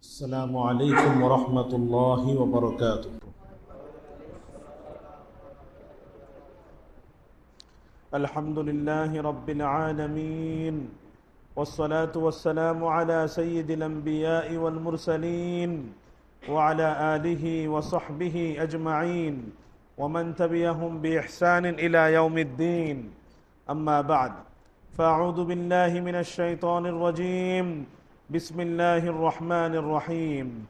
السلام عليكم ورحمة الله وبركاته. الحمد لله رب العالمين والصلاة والسلام على سيد الأنبياء والمرسلين وعلى آله وصحبه أجمعين ومن تبعهم بإحسان إلى يوم الدين. أما بعد فأعوذ بالله من الشيطان الرجيم. بسم الله الرحمن الرحيم.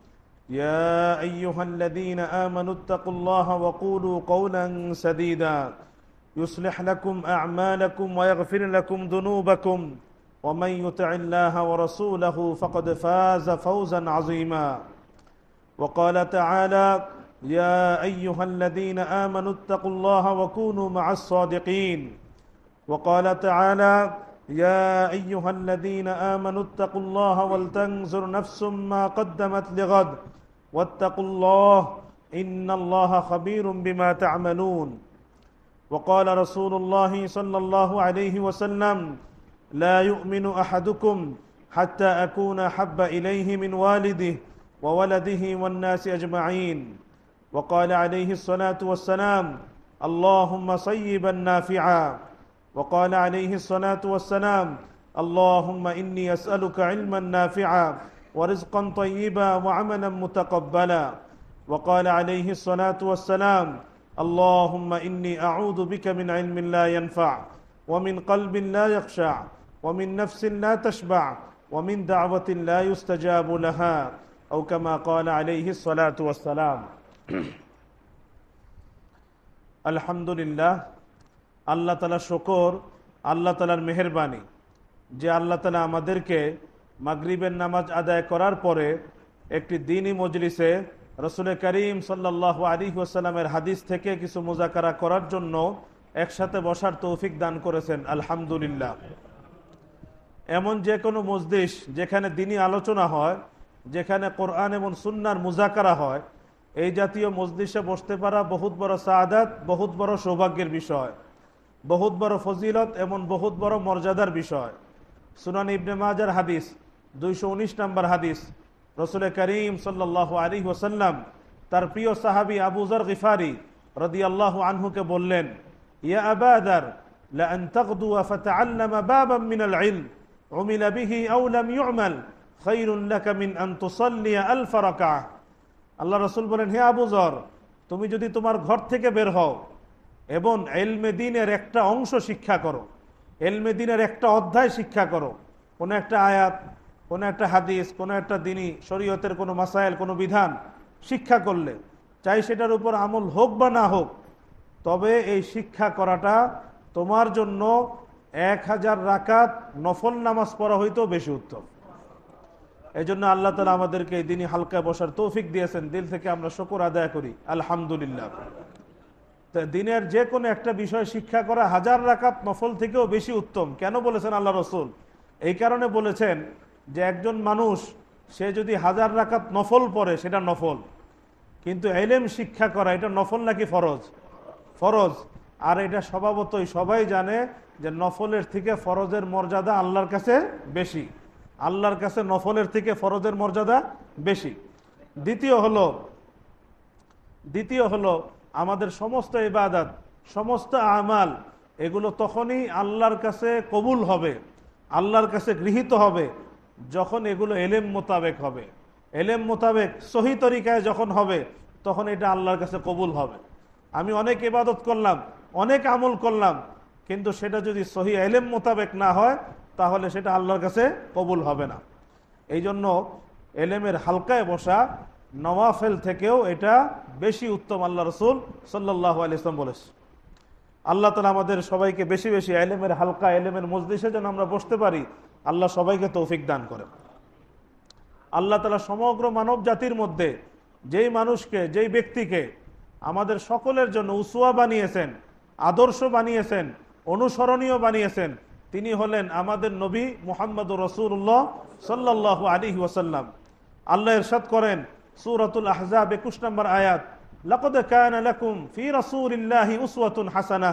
يا أيها الذين آمنوا اتقوا الله وقولوا قولا سديدا. يصلح لكم أعمالكم ويغفر لكم ذنوبكم. ومن يطع الله ورسوله فقد فاز فوزا عظيما. وقال تعالى يا أيها الذين آمنوا اتقوا الله وكونوا مع الصادقين. وقال تعالى يا أيها الذين آمنوا اتقوا الله ولتنظر نفس ما قدمت لغد. واتقوا الله إن الله خبير بما تعملون. وقال رسول الله صلى الله عليه وسلم لا يؤمن أحدكم حتى أكون حب إليه من والده وولده والناس أجمعين. وقال عليه الصلاة والسلام اللهم صيبا نافعا. وقال عليه الصلاة والسلام اللهم إني أسألك علما نافعا ورزقا طيبا وعملا متقبلا. وقال عليه الصلاة والسلام اللهم إني أعوذ بك من علم لا ينفع ومن قلب لا يخشع ومن نفس لا تشبع ومن دعوة لا يستجاب لها. أو كما قال عليه الصلاة والسلام الحمد لله আল্লাহ তালা শকর, আল্লাহ তালার মেহরবানি। যে আল্লাহ তালা আমাদেরকে মাগরিবের নামাজ আদায় করার পরে একটি দিনই মজলিসে রসুল করিম সাল্লাহ আলী ওসালামের হাদিস থেকে কিছু মোজাকারা করার জন্য একসাথে বসার তৌফিক দান করেছেন, আলহামদুলিল্লাহ। এমন যে কোনো মজলিস যেখানে দিনই আলোচনা হয়, যেখানে কোরআন এবং সুন্নার মুজাকারা হয়, এই জাতীয় মজলিসে বসতে পারা বহুত বড় সাদাত, বহুত বড় সৌভাগ্যের বিষয়। বহুত বড় ফজিলত এমন বহুত বড় মর্যাদার বিষয় সুনান ইবনে মাজার হাদিস দুইশো উনিশ নম্বর হাদিস রসুল করিম সাল্লাহ আলী ওসাল্লাম তার প্রিয় সাহাবি আবুজর গিফারি রদি আল্লাহ আনহুকে বললেন ইয়া আবাদার لأن تغدو فتعلم بابا من العلم عمل به أو لم يعمل خير لك من أن تصلي ألف ركعة আল্লাহ রসুল বলেন হে আবুজর তুমি যদি তোমার ঘর থেকে বের হও এবং এলমে দিনের একটা অংশ শিক্ষা করো। এলমে দিনের একটা অধ্যায় শিক্ষা করো। কোনো একটা আয়াত, কোনো একটা হাদিস, কোনো একটা দিনই শরীয়তের কোনো মাসাইল কোনো বিধান শিক্ষা করলে, চাই সেটার উপর আমল হোক বা না হোক, তবে এই শিক্ষা করাটা তোমার জন্য এক হাজার রাকাত নফল নামাজ পড়া হইতেও বেশি উত্তম। এই জন্য আল্লাহ তালা আমাদেরকে এই দিনই হালকা বসার তৌফিক দিয়েছেন। দিল থেকে আমরা শকর আদায় করি। আলহামদুলিল্লাহ। দিনের যে কোনো একটা বিষয় শিক্ষা করা হাজার রাকাত নফল থেকেও বেশি উত্তম। কেন বলেছেন আল্লাহ রসুল? এই কারণে বলেছেন যে একজন মানুষ, সে যদি হাজার রাকাত নফল পড়ে, সেটা নফল। কিন্তু এলেম শিক্ষা করা, এটা নফল নাকি ফরজ? ফরজ। আর এটা স্বভাবতই সবাই জানে যে নফলের থেকে ফরজের মর্যাদা আল্লাহর কাছে বেশি। আল্লাহর কাছে নফলের থেকে ফরজের মর্যাদা বেশি। দ্বিতীয় হলো দ্বিতীয় হলো আমাদের সমস্ত ইবাদত, সমস্ত আমাল, এগুলো তখনই আল্লাহর কাছে কবুল হবে, আল্লাহর কাছে গৃহীত হবে, যখন এগুলো এলেম মোতাবেক হবে। এলেম মোতাবেক, সহি তরিকায় যখন হবে, তখন এটা আল্লাহর কাছে কবুল হবে। আমি অনেক ইবাদত করলাম, অনেক আমল করলাম, কিন্তু সেটা যদি সহি এলেম মোতাবেক না হয়, তাহলে সেটা আল্লাহর কাছে কবুল হবে না। এই জন্য এলেমের হালকায় বসা নওয়াফেল থেকেও এটা বেশি উত্তম আল্লাহ রসুল সাল্লাহ আলিয়াম বলেছে। আল্লাহ তালা আমাদের সবাইকে বেশি বেশি এলেমের হালকা, এলেমের মজলিসে যেন আমরা বসতে পারি। আল্লাহ সবাইকে তৌফিক দান করেন। আল্লাহ তালা সমগ্র মানব জাতির মধ্যে যেই মানুষকে, যেই ব্যক্তিকে আমাদের সকলের জন্য উসুয়া বানিয়েছেন, আদর্শ বানিয়েছেন, অনুসরণীয় বানিয়েছেন, তিনি হলেন আমাদের নবী মোহাম্মদ রসুল্লাহ সাল্লাহ আলী ওসাল্লাম আল্লাহ ইরশাদ করেন সুরতুল আহজাব একুশ নম্বর আয়াত لقد كان لكم في رسول الله أسوة حسنة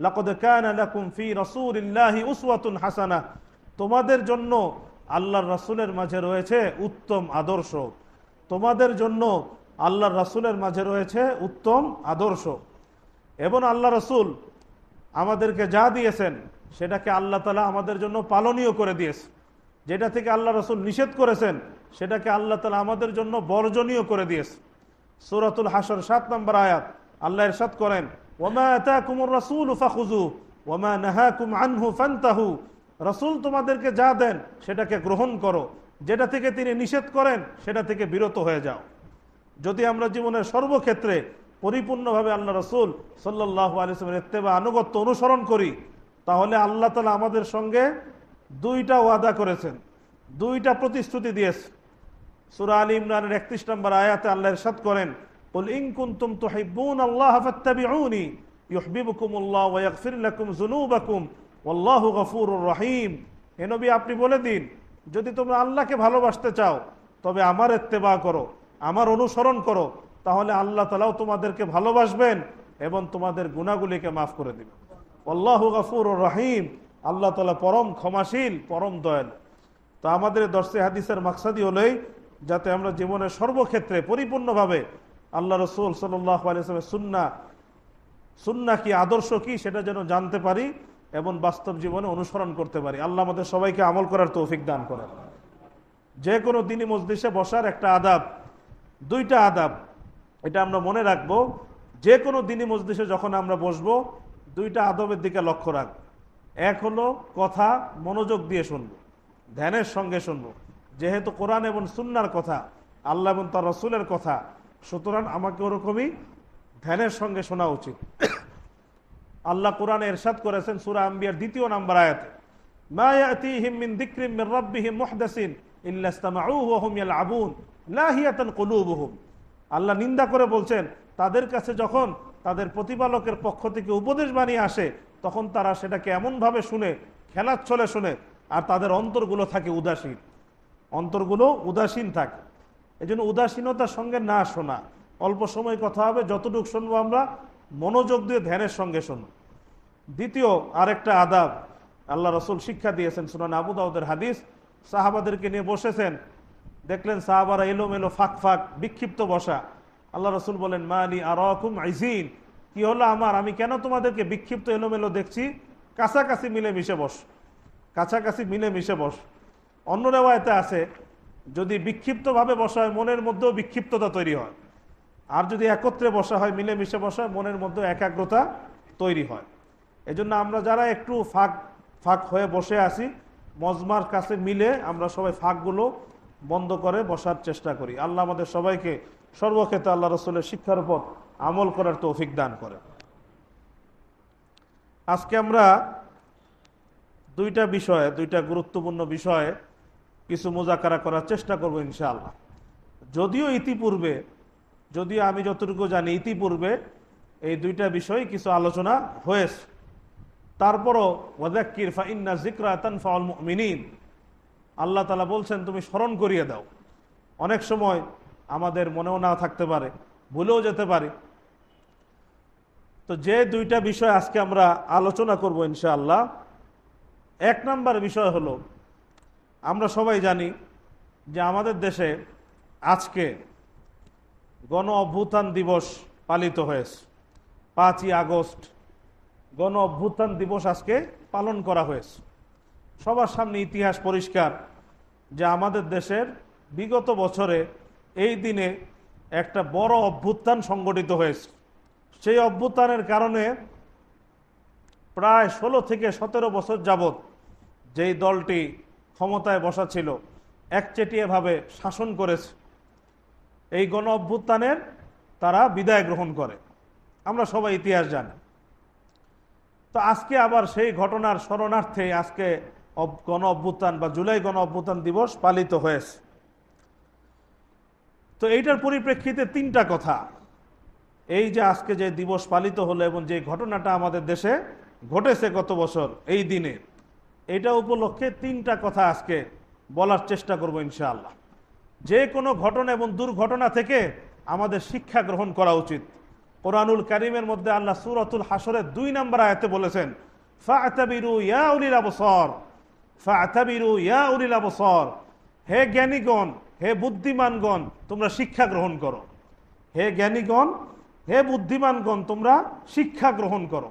لقد كان لكم في رسول الله أسوة حسنة তোমাদের জন্য আল্লাহর রাসুলের মাঝে রয়েছে উত্তম আদর্শ তোমাদের জন্য আল্লাহর রাসুলের মাঝে রয়েছে উত্তম আদর্শ এবং আল্লাহ রসুল আমাদেরকে যা দিয়েছেন সেটাকে আল্লাহ তালা আমাদের জন্য পালনীয় করে দিয়েছে যেটা থেকে আল্লাহ রসুল নিষেধ করেছেন সেটাকে আল্লাহ তালা আমাদের জন্য বর্জনীয় করে দিয়েছে। সুরাতুল হাসর সাত নম্বর আয়াত, আল্লাহ এরশাদ করেন, ওমা কুমুর রসুল ফাখুজু ওমা নাহাকুম আনহু ফান্তাহু। রসুল তোমাদেরকে যা দেন সেটাকে গ্রহণ করো। যেটা থেকে তিনি নিষেধ করেন সেটা থেকে বিরত হয়ে যাও। যদি আমরা জীবনের সর্বক্ষেত্রে পরিপূর্ণভাবে আল্লাহ রসুল সাল্লাহ আলিসের এত্তেবা আনুগত্য অনুসরণ করি, তাহলে আল্লাহ তালা আমাদের সঙ্গে দুইটা ওয়াদা করেছেন, দুইটা প্রতিশ্রুতি দিয়েছে সুরা আলী ইমরানের একত্রিশ নম্বর আয়াতে আল্লাহ ইরশাদ করেন قل إن كنتم تحبون الله فاتبعوني يحببكم الله ويغفر لكم ذنوبكم والله غفور رحيم হে নবী আপনি বলে দিন যদি তোমরা আল্লাহকে ভালোবাসতে চাও তবে আমার ইত্তেবা করো আমার অনুসরণ করো তাহলে আল্লাহ তালাও তোমাদেরকে ভালোবাসবেন এবং তোমাদের গুণাগুলিকে মাফ করে দিবেন আল্লাহ গফুর রহিম আল্লাহ তালা পরম ক্ষমাশীল পরম দয়াল তো আমাদের দর্শে হাদিসের মাকসাদি হলেই যাতে আমরা জীবনের সর্বক্ষেত্রে পরিপূর্ণভাবে আল্লাহ রসুল সাল্লাহ আলিয়ামের সুন্না সুন্না কি, আদর্শ কি সেটা যেন জানতে পারি এবং বাস্তব জীবনে অনুসরণ করতে পারি। আল্লাহ আমাদের সবাইকে আমল করার তৌফিক দান করেন। যে কোনো দিনই মসজিষে বসার একটা আদাব, দুইটা আদাব, এটা আমরা মনে রাখব যে কোনো দিনই মসজিষে যখন আমরা বসবো, দুইটা আদবের দিকে লক্ষ্য রাখব এক হলো কথা, মনোযোগ দিয়ে শুনব, ধ্যানের সঙ্গে শুনব। যেহেতু কোরআন এবং সুন্নার কথা, আল্লাহ এবং তার রসুলের কথা, সুতরাং আমাকে ওরকমই ধ্যানের সঙ্গে শোনা উচিত। আল্লাহ কোরআন এরশাদ করেছেন সুরা আম্বিয়ার দ্বিতীয় নাম্বার আয়াতে আল্লাহ নিন্দা করে বলছেন, তাদের কাছে যখন তাদের প্রতিপালকের পক্ষ থেকে উপদেশ বানিয়ে আসে, তখন তারা সেটাকে এমনভাবে শুনে খেলার ছলে শুনে, আর তাদের অন্তরগুলো থাকে উদাসীন। অন্তরগুলো উদাসীন থাকে। এই জন্য উদাসীনতার সঙ্গে না শোনা। অল্প সময় কথা হবে, যতটুকু শুনব আমরা, মনোযোগ দিয়ে ধ্যানের সঙ্গে শুনব দ্বিতীয়, আরেকটা আদাব। আল্লাহ রসুল শিক্ষা দিয়েছেন সুনান আবু দাউদের হাদিস। সাহাবাদেরকে নিয়ে বসেছেন। দেখলেন সাহাবারা এলো মেলো ফাঁক ফাঁক, বিক্ষিপ্ত বসা। আল্লাহ রসুল বলেন মা আলী আর আইজিন। কি হলো আমার? আমি কেন তোমাদেরকে বিক্ষিপ্ত, এলোমেলো দেখছি? কাছাকাছি মিলে মিশে বস। কাছাকাছি মিলে মিশে বস। অন্য রেওয়ায়তে আছে, যদি বিক্ষিপ্তভাবে বসা হয়, মনের মধ্যেও বিক্ষিপ্ততা তৈরি হয়। আর যদি একত্রে বসা হয় মিলে মিশে বসা হয়, মনের মধ্যে একাগ্রতা তৈরি হয়। এজন্য আমরা যারা একটু ফাঁক ফাঁক হয়ে বসে আসি মজমার কাছে মিলে আমরা সবাই ফাঁকগুলো বন্ধ করে বসার চেষ্টা করি। আল্লাহ আমাদের সবাইকে সর্বক্ষেত্রে আল্লাহ রসুলের শিক্ষার উপর আমল করার তৌফিক দান করে। আজকে আমরা দুইটা বিষয়ে, দুইটা গুরুত্বপূর্ণ বিষয়ে কিছু মোজাকারা করার চেষ্টা করব ইনশাআল্লাহ। যদিও ইতিপূর্বে, যদিও আমি যতটুকু জানি, ইতিপূর্বে এই দুইটা বিষয় কিছু আলোচনা হয়েছে। তারপরও ওয়াদাক্কির ফাইন্না জিক্রা তানফাউল মুমিনিন। আল্লাহ তালা বলছেন, তুমি স্মরণ করিয়ে দাও। অনেক সময় আমাদের মনেও না থাকতে পারে, ভুলেও যেতে পারে। তো যে দুইটা বিষয় আজকে আমরা আলোচনা করব ইনশাআল্লাহ, এক নাম্বার বিষয় হলো আমরা সবাই জানি যে আমাদের দেশে আজকে গণ অভ্যুত্থান দিবস পালিত হয়েছে। পাঁচই আগস্ট গণ অভ্যুত্থান দিবস আজকে পালন করা হয়েছে। সবার সামনে ইতিহাস পরিষ্কার যে আমাদের দেশের বিগত বছরে এই দিনে একটা বড় অভ্যুত্থান সংগঠিত হয়েছে। সেই অভ্যুত্থানের কারণে প্রায় ষোলো থেকে সতেরো বছর যাবৎ যেই দলটি ক্ষমতায় বসা ছিল, একচেটিয়াভাবে শাসন করেছে। এই গণ অভ্যুত্থানের তারা বিদায় গ্রহণ করে। আমরা সবাই ইতিহাস জানি। তো আজকে আবার সেই ঘটনার স্মরণার্থে আজকে গণ অভ্যুত্থান বা জুলাই গণ অভ্যুত্থান দিবস পালিত হয়েছে। তো এইটার পরিপ্রেক্ষিতে তিনটা কথা। এই যে আজকে যে দিবস পালিত হলো এবং যে ঘটনাটা আমাদের দেশে ঘটেছে গত বছর, এই দিনে এটা উপলক্ষে তিনটা কথা আজকে বলার চেষ্টা করব ইনশাআল্লাহ। যে কোনো ঘটনা এবং দুর্ঘটনা থেকে আমাদের শিক্ষা গ্রহণ করা উচিত। কোরআনুল করিমের মধ্যে আল্লাহ সুরতুল হাসরের দুই নম্বর আয়তে বলেছেন ইয়া ইয়া হে জ্ঞানীগণ, হে বুদ্ধিমানগণ, তোমরা শিক্ষা গ্রহণ করো। হে জ্ঞানীগণ, হে বুদ্ধিমানগণ, তোমরা শিক্ষা গ্রহণ করো।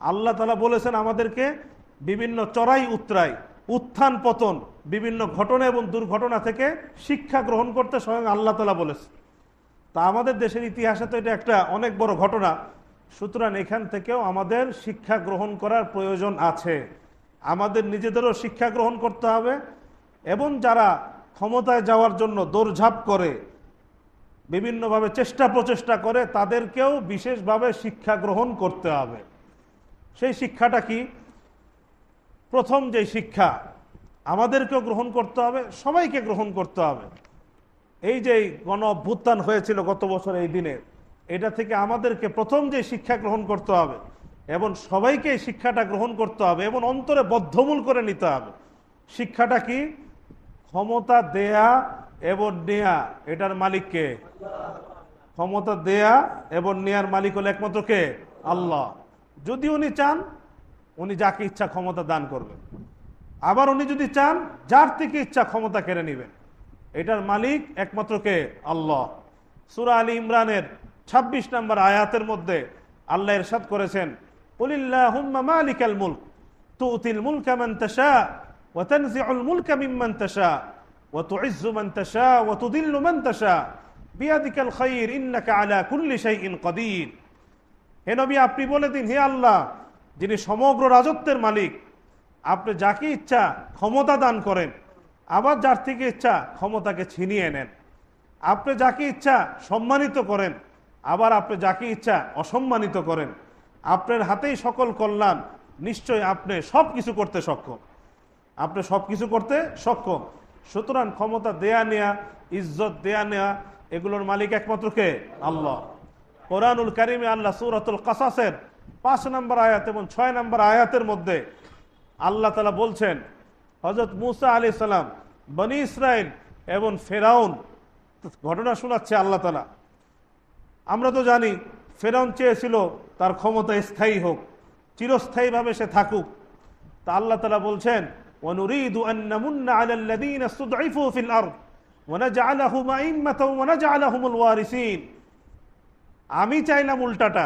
আল্লাহ তালা বলেছেন আমাদেরকে বিভিন্ন চড়াই উত্তরাই উত্থান পতন, বিভিন্ন ঘটনা এবং দুর্ঘটনা থেকে শিক্ষা গ্রহণ করতে স্বয়ং আল্লাহ তালা বলেছে তা আমাদের দেশের ইতিহাসে তো এটা একটা অনেক বড় ঘটনা। সুতরাং এখান থেকেও আমাদের শিক্ষা গ্রহণ করার প্রয়োজন আছে। আমাদের নিজেদেরও শিক্ষা গ্রহণ করতে হবে এবং যারা ক্ষমতায় যাওয়ার জন্য দৌড়ঝাঁপ করে, বিভিন্নভাবে চেষ্টা প্রচেষ্টা করে, তাদেরকেও বিশেষভাবে শিক্ষা গ্রহণ করতে হবে। সেই শিক্ষাটা কি? প্রথম যে শিক্ষা, আমাদেরকেও গ্রহণ করতে হবে, সবাইকে গ্রহণ করতে হবে। এই যে গণ অভ্যুত্থান হয়েছিল গত বছর এই দিনে, এটা থেকে আমাদেরকে প্রথম যে শিক্ষা গ্রহণ করতে হবে, এবং সবাইকে শিক্ষাটা গ্রহণ করতে হবে, এবং অন্তরে বদ্ধমূল করে নিতে হবে। শিক্ষাটা কি? ক্ষমতা দেয়া এবং নেয়া, এটার মালিককে ক্ষমতা দেয়া এবং নেয়ার মালিক হলো একমাত্র কে? আল্লাহ। যদি উনি চান উনি যাকে ইচ্ছা ক্ষমতা দান করবেন। আবার উনি যদি চান, যার থেকে ইচ্ছা ক্ষমতা কেড়ে নেবেন। এটার মালিক একমাত্র কে? আল্লাহ। সুরা আলী ইমরানের ২৬ নম্বর আয়াতের মধ্যে আল্লাহ এরশাদ করেছেন বিয়াদিকাল আলা আপনি বলে দিন, হে আল্লাহ যিনি সমগ্র রাজত্বের মালিক, আপনি যাকে ইচ্ছা ক্ষমতা দান করেন, আবার যার থেকে ইচ্ছা ক্ষমতাকে ছিনিয়ে নেন। আপনি যাকে ইচ্ছা সম্মানিত করেন, আবার আপনি যাকে ইচ্ছা অসম্মানিত করেন। আপনার হাতেই সকল কল্যাণ, নিশ্চয় আপনি সব কিছু করতে সক্ষম। আপনি সব কিছু করতে সক্ষম। সুতরাং ক্ষমতা দেয়া নেয়া, ইজ্জত দেয়া নেয়া, এগুলোর মালিক একমাত্র কে? আল্লাহ। কোরআনুল কারিমে আল্লাহ সুরাতুল কাসাসের পাঁচ নম্বর আয়াত এবং ছয় নম্বর আয়াতের মধ্যে আল্লাহ তালা বলছেন হজরত মুসা আলি সাল্লাম বনি ইসরায়েল এবং ফেরাউন ঘটনা শোনাচ্ছে আল্লাহ তালা আমরা তো জানি ফেরাউন চেয়েছিল তার ক্ষমতা স্থায়ী হোক চিরস্থায়ীভাবে সে থাকুক তা আল্লাহ তালা বলছেন ونريد أن نمن على الذين استضعفوا في الأرض ونجعلهم أئمة ونجعلهم الوارثين আমি চাইলাম উল্টাটা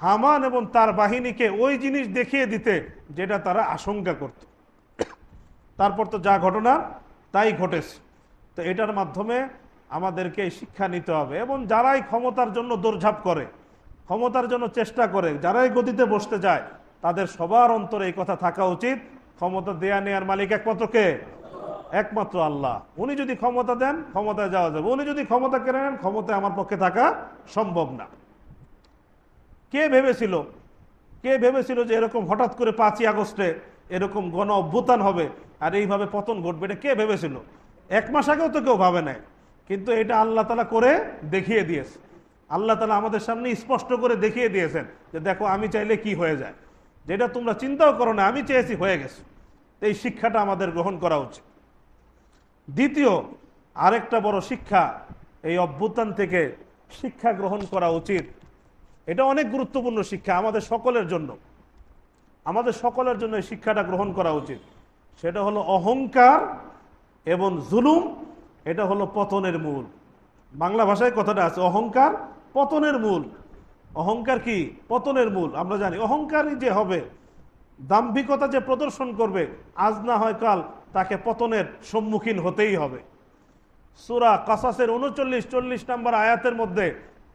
হামান এবং তার বাহিনীকে ওই জিনিস দেখিয়ে দিতে যেটা তারা আশঙ্কা করত। তারপর তো যা ঘটনা, তাই ঘটেছে। তো এটার মাধ্যমে আমাদেরকে শিক্ষা নিতে হবে এবং যারাই ক্ষমতার জন্য দৌড়ঝাঁপ করে, ক্ষমতার জন্য চেষ্টা করে, যারাই গতিতে বসতে যায়, তাদের সবার অন্তরে এই কথা থাকা উচিত। ক্ষমতা দেয়া নেয়ার মালিক একমাত্র কে? একমাত্র আল্লাহ। উনি যদি ক্ষমতা দেন, ক্ষমতায় যাওয়া যাবে। উনি যদি ক্ষমতা কেড়ে নেন, ক্ষমতায় আমার পক্ষে থাকা সম্ভব না। কে ভেবেছিল? কে ভেবেছিল যে এরকম হঠাৎ করে পাঁচই আগস্টে এরকম গণ অভ্যুত্থান হবে আর এইভাবে পতন ঘটবে? এটা কে ভেবেছিল? এক মাস আগেও তো কেউ ভাবে নাই। কিন্তু এটা আল্লাহ তালা করে দেখিয়ে দিয়েছে। আল্লাহ তালা আমাদের সামনে স্পষ্ট করে দেখিয়ে দিয়েছেন যে দেখো, আমি চাইলে কি হয়ে যায়? যেটা তোমরা চিন্তাও করো না, আমি চেয়েছি হয়ে গেছে। এই শিক্ষাটা আমাদের গ্রহণ করা উচিত। দ্বিতীয়, আরেকটা বড় শিক্ষা, এই অভ্যুত্থান থেকে শিক্ষা গ্রহণ করা উচিত। এটা অনেক গুরুত্বপূর্ণ শিক্ষা আমাদের সকলের জন্য। আমাদের সকলের জন্য এই শিক্ষাটা গ্রহণ করা উচিত। সেটা হলো অহংকার এবং জুলুম, এটা হলো পতনের মূল। বাংলা ভাষায় কথাটা আছে, অহংকার পতনের মূল। অহংকার কি? পতনের মূল। আমরা জানি অহংকারই যে হবে, দাম্ভিকতা যে প্রদর্শন করবে, আজ না হয় কাল তাকে পতনের সম্মুখীন হতেই হবে। সুরা কাসাসের উনচল্লিশ, চল্লিশ নম্বর আয়াতের মধ্যে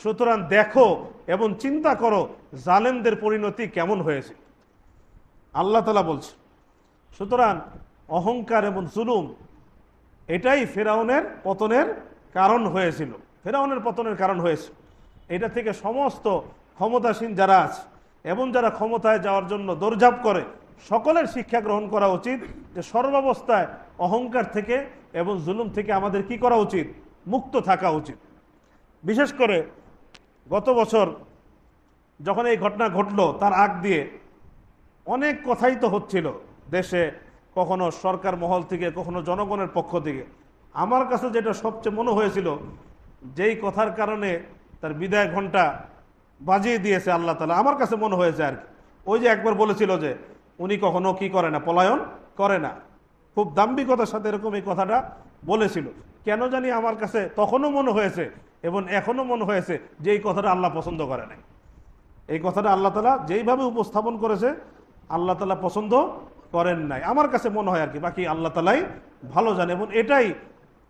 সুতরাং দেখো এবং চিন্তা করো, জালেমদের পরিণতি কেমন হয়েছে। আল্লাহ তালা বলছে, সুতরাং অহংকার এবং জুলুম, এটাই ফেরাউনের পতনের কারণ হয়েছিল। ফেরাউনের পতনের কারণ হয়েছে। এটা থেকে সমস্ত ক্ষমতাসীন যারা আছে, এবং যারা ক্ষমতায় যাওয়ার জন্য দৌড়ঝাঁপ করে, সকলের শিক্ষা গ্রহণ করা উচিত যে সর্বাবস্থায় অহংকার থেকে এবং জুলুম থেকে আমাদের কি করা উচিত? মুক্ত থাকা উচিত। বিশেষ করে গত বছর যখন এই ঘটনা ঘটলো, তার আগ দিয়ে অনেক কথাই তো হচ্ছিল দেশে, কখনো সরকার মহল থেকে, কখনো জনগণের পক্ষ থেকে। আমার কাছে যেটা সবচেয়ে মনে হয়েছিল, যেই কথার কারণে তার বিদায় ঘণ্টা বাজিয়ে দিয়েছে আল্লাহ তালা, আমার কাছে মনে হয়েছে আর কি। ওই যে একবার বলেছিল যে, উনি কখনো কি করে না, পলায়ন করে না। খুব দাম্ভিকতার সাথে এরকম এই কথাটা বলেছিল। কেন জানি আমার কাছে তখনও মনে হয়েছে এবং এখনও মনে হয়েছে যে এই কথাটা আল্লাহ পছন্দ করে নাই। এই কথাটা আল্লাহ তালা যেইভাবে উপস্থাপন করেছে, আল্লাহ তালা পছন্দ করেন নাই। আমার কাছে মনে হয় আর কি, বাকি আল্লাহ তালাই ভালো জানে এবং এটাই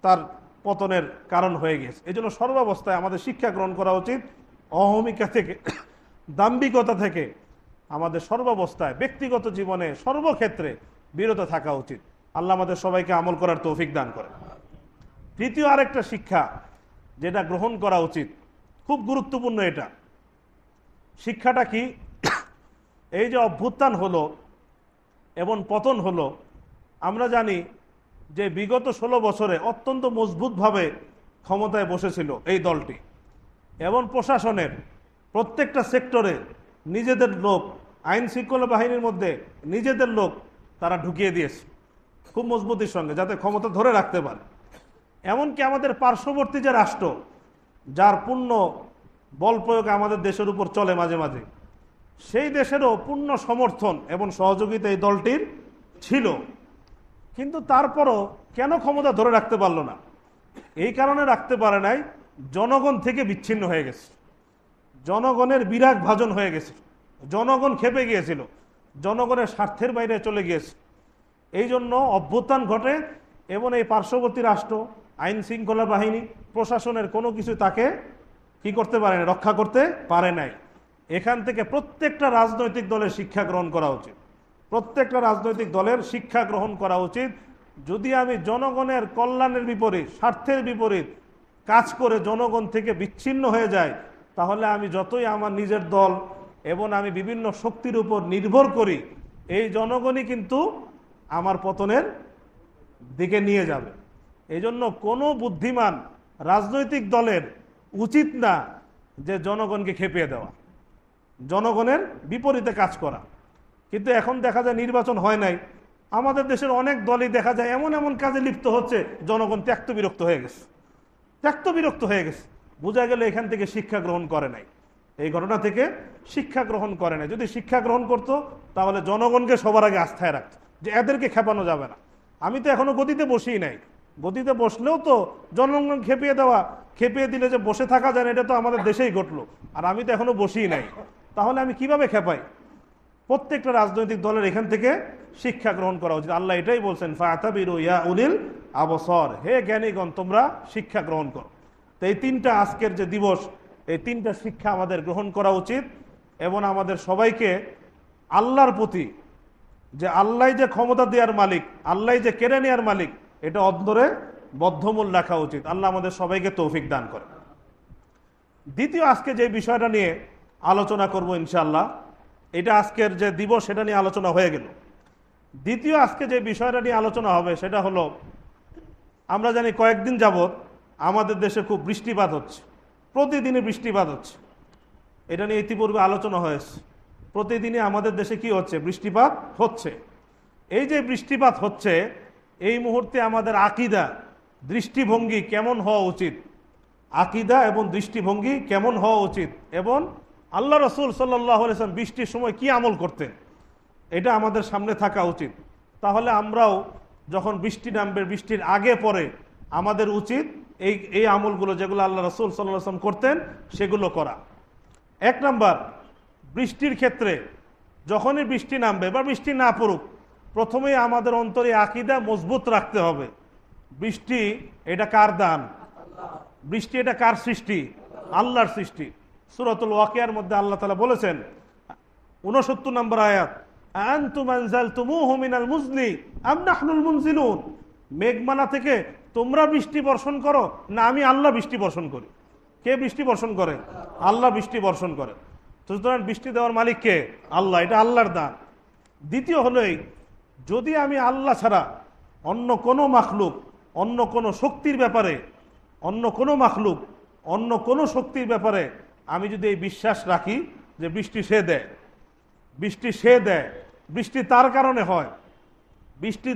তার পতনের কারণ হয়ে গেছে। এই জন্য সর্বাবস্থায় আমাদের শিক্ষা গ্রহণ করা উচিত, অহমিকা থেকে, দাম্ভিকতা থেকে আমাদের সর্বাবস্থায়, ব্যক্তিগত জীবনে সর্বক্ষেত্রে বিরত থাকা উচিত। আল্লাহ আমাদের সবাইকে আমল করার তৌফিক দান করে তৃতীয় আরেকটা শিক্ষা যেটা গ্রহণ করা উচিত। খুব গুরুত্বপূর্ণ এটা। শিক্ষাটা কি? এই যে অভ্যুত্থান হলো এবং পতন হলো, আমরা জানি যে বিগত ষোলো বছরে অত্যন্ত মজবুতভাবে ক্ষমতায় বসেছিল এই দলটি এবং প্রশাসনের প্রত্যেকটা সেক্টরে নিজেদের লোক, আইন শৃঙ্খলা বাহিনীর মধ্যে নিজেদের লোক তারা ঢুকিয়ে দিয়েছে খুব মজবুতির সঙ্গে, যাতে ক্ষমতা ধরে রাখতে পারে। এমনকি আমাদের পার্শ্ববর্তী যে রাষ্ট্র, যার পূর্ণ বল প্রয়োগ আমাদের দেশের উপর চলে মাঝে মাঝে, সেই দেশেরও পূর্ণ সমর্থন এবং সহযোগিতা এই দলটির ছিল। কিন্তু তারপরও কেন ক্ষমতা ধরে রাখতে পারল না? এই কারণে রাখতে পারে নাই, জনগণ থেকে বিচ্ছিন্ন হয়ে গেছে। জনগণের বিরাগ ভাজন হয়ে গেছে। জনগণ খেপে গিয়েছিল। জনগণের স্বার্থের বাইরে চলে গিয়েছে। এই জন্য অভ্যুত্থান ঘটে এবং এই পার্শ্ববর্তী রাষ্ট্র আইন শৃঙ্খলা বাহিনী প্রশাসনের কোনো কিছু তাকে কি করতে পারে না, রক্ষা করতে পারে নাই। এখান থেকে প্রত্যেকটা রাজনৈতিক দলের শিক্ষা গ্রহণ করা উচিত। প্রত্যেকটা রাজনৈতিক দলের শিক্ষা গ্রহণ করা উচিত। যদি আমি জনগণের কল্যাণের বিপরীত, স্বার্থের বিপরীত কাজ করে জনগণ থেকে বিচ্ছিন্ন হয়ে যায় তাহলে আমি যতই আমার নিজের দল এবং আমি বিভিন্ন শক্তির উপর নির্ভর করি, এই জনগণই কিন্তু আমার পতনের দিকে নিয়ে যাবে। এই জন্য কোনো বুদ্ধিমান রাজনৈতিক দলের উচিত না যে জনগণকে খেপিয়ে দেওয়া, জনগণের বিপরীতে কাজ করা। কিন্তু এখন দেখা যায় নির্বাচন হয় নাই। আমাদের দেশের অনেক দলই দেখা যায় এমন এমন কাজে লিপ্ত হচ্ছে, জনগণ ত্যক্ত বিরক্ত হয়ে গেছে। ত্যক্ত বিরক্ত হয়ে গেছে। বোঝা গেল এখান থেকে শিক্ষা গ্রহণ করে নাই। এই ঘটনা থেকে শিক্ষা গ্রহণ করে নাই। যদি শিক্ষা গ্রহণ করত, তাহলে জনগণকে সবার আগে আস্থায় রাখত, যে এদেরকে খেপানো যাবে না। আমি তো এখনও গতিতে বসেই নাই। গতিতে বসলেও তো জনগণ খেপিয়ে দেওয়া, খেপিয়ে দিলে যে বসে থাকা যায় এটা তো আমাদের দেশেই ঘটলো। আর আমি তো এখনও বসেই নাই। তাহলে আমি কীভাবে খেপাই? প্রত্যেকটা রাজনৈতিক দলের এখান থেকে শিক্ষা গ্রহণ করা উচিত। আল্লাহ এটাই বলছেন, ফাতাবিরু ইয়া উলিল আবসর। হে জ্ঞানীগণ, তোমরা শিক্ষা গ্রহণ করো। তো এই তিনটা আজকের যে দিবস, এই তিনটা শিক্ষা আমাদের গ্রহণ করা উচিত এবং আমাদের সবাইকে আল্লাহর প্রতি যে আল্লাহ যে ক্ষমতা দেওয়ার মালিক, আল্লাহ যে কেড়ে নেওয়ার মালিক এটা অন্তরে বদ্ধমূল রাখা উচিত। আল্লাহ আমাদের সবাইকে তৌফিক দান করে দ্বিতীয়, আজকে যে বিষয়টা নিয়ে আলোচনা করব ইনশাল্লাহ এটা আজকের যে দিবস, সেটা নিয়ে আলোচনা হয়ে গেল। দ্বিতীয়, আজকে যে বিষয়টা নিয়ে আলোচনা হবে, সেটা হলো, আমরা জানি কয়েকদিন যাবৎ আমাদের দেশে খুব বৃষ্টিপাত হচ্ছে। প্রতিদিনই বৃষ্টিপাত হচ্ছে। এটা নিয়ে ইতিপূর্বে আলোচনা হয়েছে। প্রতিদিনই আমাদের দেশে কি হচ্ছে? বৃষ্টিপাত হচ্ছে। এই যে বৃষ্টিপাত হচ্ছে এই মুহূর্তে আমাদের আকিদা, দৃষ্টিভঙ্গি কেমন হওয়া উচিত? আকিদা এবং দৃষ্টিভঙ্গি কেমন হওয়া উচিত? এবং আল্লাহ রসুল সাল্লাম বৃষ্টির সময় কি আমল করতেন? এটা আমাদের সামনে থাকা উচিত। তাহলে আমরাও যখন বৃষ্টি নামবে, বৃষ্টির আগে পরে আমাদের উচিত এই এই আমলগুলো যেগুলো আল্লাহ রসুল সাল্লাম করতেন, সেগুলো করা। এক নাম্বার, বৃষ্টির ক্ষেত্রে যখনই বৃষ্টি নামবে বা বৃষ্টি না পড়ুক প্রথমেই আমাদের অন্তরে আকিদা মজবুত রাখতে হবে। বৃষ্টি, এটা কার দান? বৃষ্টি, এটা কার সৃষ্টি? আল্লাহর সৃষ্টি। সুরতুল ওয়াকিয়ার মধ্যে আল্লাহ তালা বলেছেন উনসত্তর নম্বর আয়াত মেঘমালা থেকে তোমরা বৃষ্টি বর্ষণ করো না আমি আল্লাহ বৃষ্টি বর্ষণ করি। কে বৃষ্টি বর্ষণ করে? আল্লাহ বৃষ্টি বর্ষণ করে। বৃষ্টি দেওয়ার মালিক কে? আল্লাহ, এটা আল্লাহর দান। দ্বিতীয় হলো যদি আমি আল্লাহ ছাড়া অন্য কোনো মাখলুক, অন্য কোনো শক্তির ব্যাপারে, অন্য কোনো মাখলুক, অন্য কোনো শক্তির ব্যাপারে আমি যদি এই বিশ্বাস রাখি যে বৃষ্টি সে দেয়, বৃষ্টি সে দেয়, বৃষ্টি তার কারণে হয়, বৃষ্টি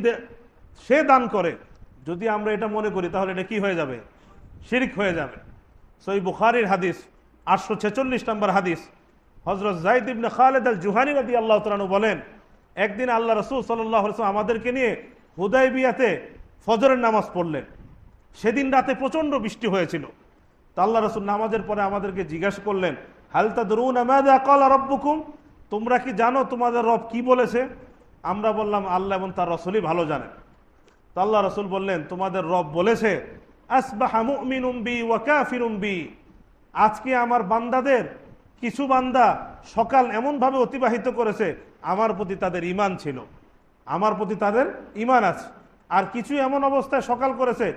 সে দান করে, যদি আমরা এটা মনে করি তাহলে এটা কি হয়ে যাবে? শিরিক হয়ে যাবে। সই বুখারির হাদিস, আটশো ছেচল্লিশ নম্বর হাদিস হজরত জাইদ ইবনে খালেদ আল জুহানি নদী আল্লাহ তালু বলেন একদিন আল্লাহ রসুল রসুল আমাদেরকে নিয়ে হুদাই বিয়াতে ফজরের নামাজ পড়লেন। সেদিন রাতে প্রচণ্ড বৃষ্টি হয়েছিল। তা আল্লাহ রসুল নামাজের পরে আমাদেরকে জিজ্ঞাসা করলেন হালতা দরুন রব্বুকুম? তোমরা কি জানো তোমাদের রব কি বলেছে? আমরা বললাম, আল্লাহ এবং তার রসুলই ভালো জানেন। তা আল্লাহ রসুল বললেন, তোমাদের রব বলেছে আজকে আমার বান্দাদের কিছু বান্দা সকাল এমনভাবে অতিবাহিত করেছে আমার প্রতি তাদের ইমান ছিল। আমার প্রতি তাদের ইমান আছে। আর কিছু এমন অবস্থায় সকাল করেছে,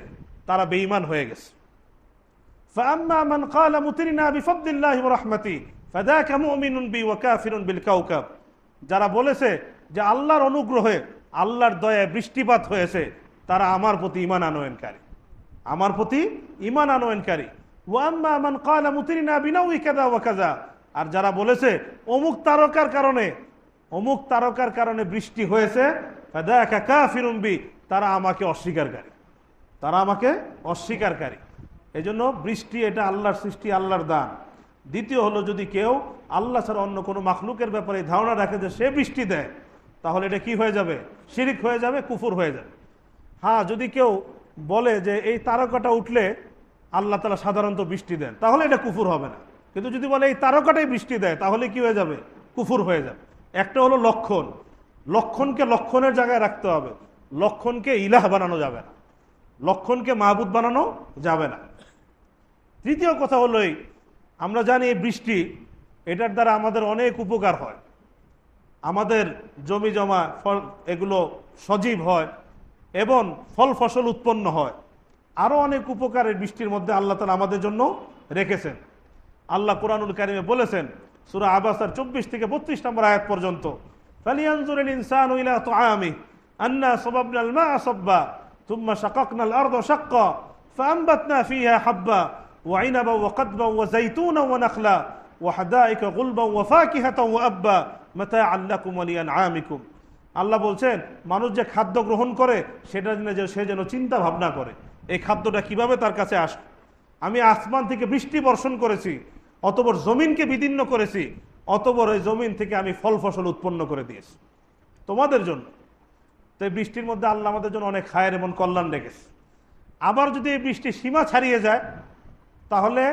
তারা বেঈমান হয়ে গেছে। যারা বলেছে যে আল্লাহর অনুগ্রহে, আল্লাহর দয়ায় বৃষ্টিপাত হয়েছে, তারা আমার প্রতি ইমান আনয়নকারী। আমার প্রতি ইমান আনয়নকারী। আর যারা বলেছে, অমুক তারকার কারণে অমুক তারকার কারণে বৃষ্টি হয়েছে তারা আমাকে অস্বীকারকারী। তারা আমাকে অস্বীকারকারী। এই জন্য বৃষ্টি এটা আল্লাহর সৃষ্টি, আল্লাহর দান। দ্বিতীয় হলো যদি কেউ আল্লাহ ছাড়া অন্য কোনো মাখলুকের ব্যাপারে ধারণা রাখে যে সে বৃষ্টি দেয়, তাহলে এটা কি হয়ে যাবে? শিরিক হয়ে যাবে, কুফুর হয়ে যাবে। হ্যাঁ যদি কেউ বলে যে এই তারকাটা উঠলে আল্লাহ তালা সাধারণত বৃষ্টি দেন, তাহলে এটা কুফুর হবে না। কিন্তু যদি বলে এই তারকাটাই বৃষ্টি দেয়, তাহলে কি হয়ে যাবে? কুফুর হয়ে যাবে। একটা হলো লক্ষণ। লক্ষণকে লক্ষণের জায়গায় রাখতে হবে। লক্ষণকে ইলাহ বানানো যাবে না। লক্ষণকে মাহবুদ বানানো যাবে না। তৃতীয় কথা হলো এই, আমরা জানি এই বৃষ্টি, এটার দ্বারা আমাদের অনেক উপকার হয়। আমাদের জমি জমা ফল, এগুলো সজীব হয় এবং ফল ফসল উৎপন্ন হয়। আরও অনেক উপকারের বৃষ্টির মধ্যে আল্লাহ তালা আমাদের জন্য রেখেছেন। আল্লাহ কোরআনুল কারিমে বলেছেন সুরা আবাসার চব্বিশ থেকে বত্রিশ নম্বর আয়াত পর্যন্ত ফালিয়ানজুরিল ইনসানু ইলা তুআমি আন্না সাবাবনাল মা সাব্বা থুম্মা শাকাকনাল আরদ শাক্কা فأنبتنا فيها حبا وعنبا وقدبا وزيتونا ونخلا وحدائق غلبا وفاكهة وأبا متاعا لكم ولأنعامكم আল্লাহ বলছেন মানুষ যে খাদ্য গ্রহণ করে সেটা জন্য যে সে যেন চিন্তা ভাবনা করে এই খাদ্যটা কিভাবে তার কাছে আসবে আমি আসমান থেকে বৃষ্টি বর্ষণ করেছি অতবর জমিনকে বিদীর্ণ করেছি অতবর ওই জমিন থেকে আমি ফল ফসল উৎপন্ন করে দিয়েছি। তোমাদের জন্য। তো এই বৃষ্টির মধ্যে আল্লাহ আমাদের জন্য অনেক খায়ের এবং কল্যাণ রেখেছে। আবার যদি এই বৃষ্টি সীমা ছাড়িয়ে যায়, তাহলে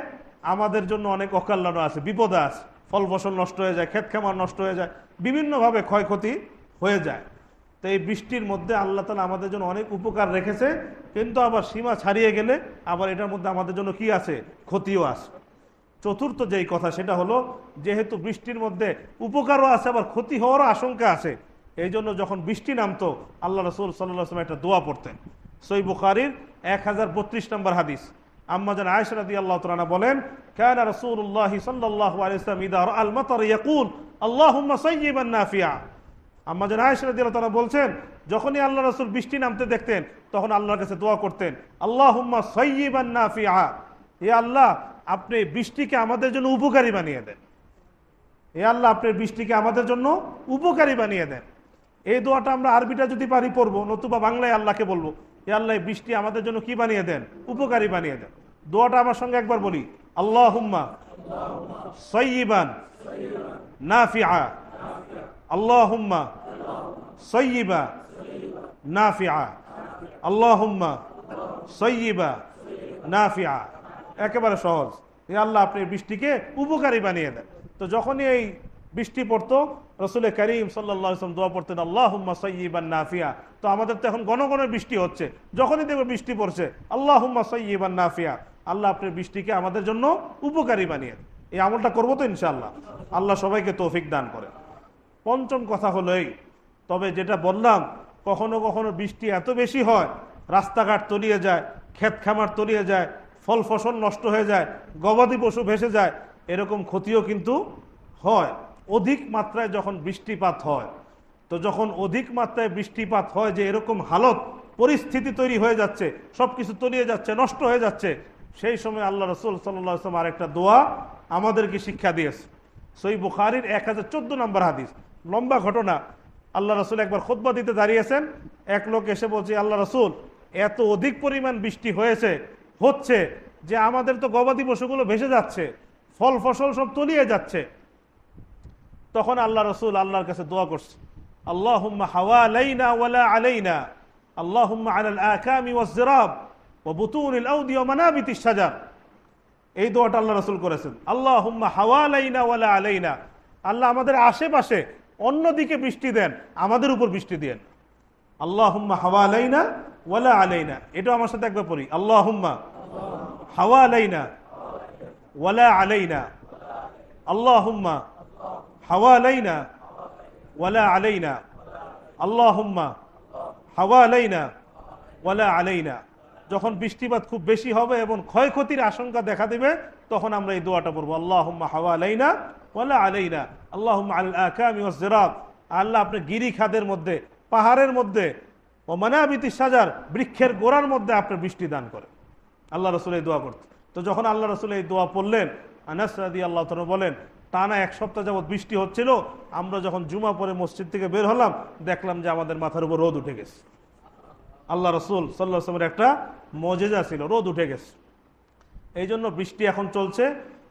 আমাদের জন্য অনেক অকল্যাণও আছে বিপদ আছে। ফল ফসল নষ্ট হয়ে যায়, ক্ষেত খামার নষ্ট হয়ে যায়, বিভিন্নভাবে ক্ষয়ক্ষতি হয়ে যায়। তো এই বৃষ্টির মধ্যে আল্লাহ তালা আমাদের জন্য অনেক উপকার রেখেছে, কিন্তু আবার সীমা ছাড়িয়ে গেলে আবার এটার মধ্যে আমাদের জন্য কি আছে? ক্ষতিও আছে। চতুর্থ যেই কথা, সেটা হলো যেহেতু বৃষ্টির মধ্যে উপকারও আছে, আবার ক্ষতি হওয়ারও আশঙ্কা আছে, এই জন্য যখন বৃষ্টি নামতো, আল্লাহ রসুল সাল্লাহ আসলাম একটা দোয়া পড়তেন। সই বুখারির এক হাজার বত্রিশ নম্বর হাদিস। আম্মাজান আয়সরাদি আল্লাহ তালা বলেন, কেন রসুল্লাহ সাল্লাহ আলাইসলাম ইদার ইয়াকুল, আল্লাহুম্মা সাইয়িবান নাফিয়া। আয়সরাদি আল্লাহ তালা বলছেন, যখনই আল্লাহ রসুল বৃষ্টি নামতে দেখতেন, তখন আল্লাহর কাছে দোয়া করতেন, আল্লাহুম্মা সাইয়িবান নাফিয়া। এ আল্লাহ আপনি বৃষ্টিকে আমাদের জন্য উপকারী বানিয়ে দেন। এ আল্লাহ, আপনি বৃষ্টিকে আমাদের জন্য উপকারী বানিয়ে দেন। এই দোয়াটা আমরা আরবিটা যদি পারি পড়ব, নতুবা বাংলায় আল্লাহকে বলব এ আল্লাহ বৃষ্টি আমাদের জন্য কি বানিয়ে দেন? উপকারী বানিয়ে দেন। দোয়াটা আমার সঙ্গে একবার বলি আল্লাহ হুম্মা সৈবান নাফিয়া আল্লাহ হুম্মা সৈবা নাফিয়া আল্লাহ হুম্মা সৈবা নাফিয়া একেবারে সহজ। এ আল্লাহ, আপনি বৃষ্টিকে উপকারী বানিয়ে দেন। তো যখনই এই বৃষ্টি পড়তো রসুল করিম সাল্লাম দোয়া পড়তেন আল্লাহ সৈয়িবান নাফিয়া। তো আমাদের তো এখন ঘন ঘন বৃষ্টি হচ্ছে। যখনই দেখবে বৃষ্টি পড়ছে আল্লাহ সৈয়িবান নাফিয়া। আল্লাহ আপনার বৃষ্টিকে আমাদের জন্য উপকারী বানিয়ে। এই আমলটা করব তো ইনশাল্লাহ আল্লাহ সবাইকে তৌফিক দান করে পঞ্চম কথা হলো এই, তবে যেটা বললাম, কখনো কখনো বৃষ্টি এত বেশি হয়, রাস্তাঘাট তলিয়ে যায়, ক্ষেত খামার তলিয়ে যায় ফল ফসল নষ্ট হয়ে যায়, গবাদি পশু ভেসে যায়, এরকম ক্ষতিও কিন্তু হয়। অধিক মাত্রায় যখন বৃষ্টিপাত হয়, তো যখন অধিক মাত্রায় বৃষ্টিপাত হয় যে এরকম হালত, পরিস্থিতি তৈরি হয়ে যাচ্ছে সব কিছু তলিয়ে যাচ্ছে, নষ্ট হয়ে যাচ্ছে, সেই সময় আল্লাহ রসুল সাল্লাম আরেকটা দোয়া আমাদেরকে শিক্ষা দিয়েছে। সই বুখারির এক হাজার চোদ্দ নম্বর হাদিস। লম্বা ঘটনা। আল্লাহ রসুল একবার খোদবা দিতে দাঁড়িয়েছেন। এক লোক এসে বলছে, আল্লাহ রসুল, এত অধিক পরিমাণ বৃষ্টি হয়েছে হচ্ছে যে আমাদের তো গবাদি পশুগুলো ভেসে যাচ্ছে, ফল ফসল সব তলিয়ে যাচ্ছে। তখন আল্লাহ রসুল আল্লাহর কাছে দোয়া করছে আল্লাহ হাওয়া আলাইনা আল্লাহ সাজার এই দোয়াটা আল্লাহ রসুল করেছেন হাওয়া আল্লাহ আমাদের আশেপাশে অন্যদিকে বৃষ্টি দেন, আমাদের উপর বৃষ্টি দেন আল্লাহ হাওয়া আলাইনা ওয়ালা আলাইনা, এটাও আমার সাথে একবার পড়ি। আল্লাহ হাওয়া আলাইনা, ওয়ালা আলাইনা আল্লাহ হুম্মা হাওয়া আলাইনা, ওয়ালা আলাইনা আল্লাহ হুম্মা হাওয়া আলাইনা, ওয়ালা আলাইনা। যখন বৃষ্টিপাত খুব বেশি হবে এবং ক্ষয়ক্ষতির আশঙ্কা দেখা দেবে, তখন আমরা এই দোয়াটা পড়ব। আল্লাহ হাওয়া আলাইনা, ওয়ালা আলাইনা। আল্লাহ আল আকামি ওয়াজরাব আল্লাহ আপনি গিরি খাদের মধ্যে, পাহাড়ের মধ্যে ও মানাবিতি সাজার বৃক্ষের গোড়ার মধ্যে আপনার বৃষ্টি দান করে আল্লাহ রসুল এই দোয়া করতে তো যখন আল্লাহ রসুল এই দোয়া পড়লেন, আনাস আল্লাহ বলেন, টানা এক সপ্তাহ যাবৎ বৃষ্টি হচ্ছিল, আমরা যখন জুমা পরে মসজিদ থেকে বের হলাম, দেখলাম যে আমাদের মাথার উপর রোদ উঠে গেছে। আল্লাহ রসুল সাল্লাহ আসলামের একটা মজেজা ছিল, রোদ উঠে গেছে। এই জন্য বৃষ্টি এখন চলছে।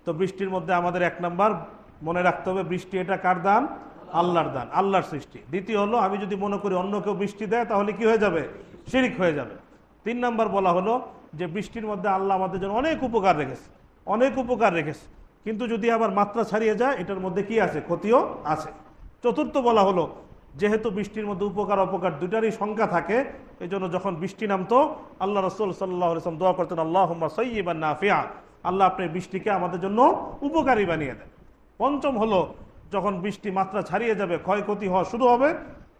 তো বৃষ্টির মধ্যে আমাদের এক নাম্বার মনে রাখতে হবে, বৃষ্টি এটা কার দান? আল্লাহর দান, আল্লাহর সৃষ্টি। দ্বিতীয় হলো, আমি যদি মনে করি অন্য কেউ বৃষ্টি দেয়, তাহলে কি হয়ে যাবে? শিরিক হয়ে যাবে। তিন নম্বর বলা হলো যে, বৃষ্টির মধ্যে আল্লাহ আমাদের জন্য অনেক উপকার রেখেছে, অনেক উপকার রেখেছে। কিন্তু যদি আবার মাত্রা ছাড়িয়ে যায়, এটার মধ্যে কি আছে? ক্ষতিও আছে। চতুর্থ বলা হলো, যেহেতু বৃষ্টির মধ্যে উপকার, অপকার দুটারই সংখ্যা থাকে এই জন্য যখন বৃষ্টি নামতো, আল্লাহ রসুল সাল্লাহ ইসলাম দোয়া করতেন আল্লাহ সৈয়বান নাফিয়া আল্লাহ আপনি বৃষ্টিকে আমাদের জন্য উপকারী বানিয়ে দেন। পঞ্চম হলো যখন বৃষ্টি মাত্রা ছাড়িয়ে যাবে, ক্ষয়ক্ষতি হওয়া শুরু হবে,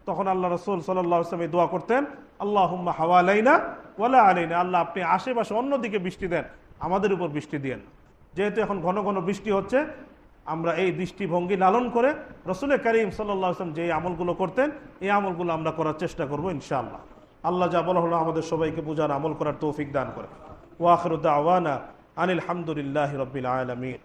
তখন আল্লাহ রসুল সাল্লাহ দোয়া করতেন আল্লাহ হাওয়া আলাইনা ওয়ালা আলাইনা, আল্লাহ আপনি আশেপাশে অন্যদিকে বৃষ্টি দেন, আমাদের উপর বৃষ্টি দিয়েন। যেহেতু এখন ঘন ঘন বৃষ্টি হচ্ছে, আমরা এই দৃষ্টিভঙ্গি লালন করে রসুলের করিম সাল্লাহ আসলাম যে আমলগুলো করতেন, এই আমলগুলো আমরা করার চেষ্টা করব ইনশাআল্লাহ। আল্লাহ যা বলা হলো আমাদের সবাইকে বোঝার, আমল করার তৌফিক দান করে ওয়াখরুদ্দা আওয়ানা আনিল হামদুলিল্লাহ রবিল আলমিন।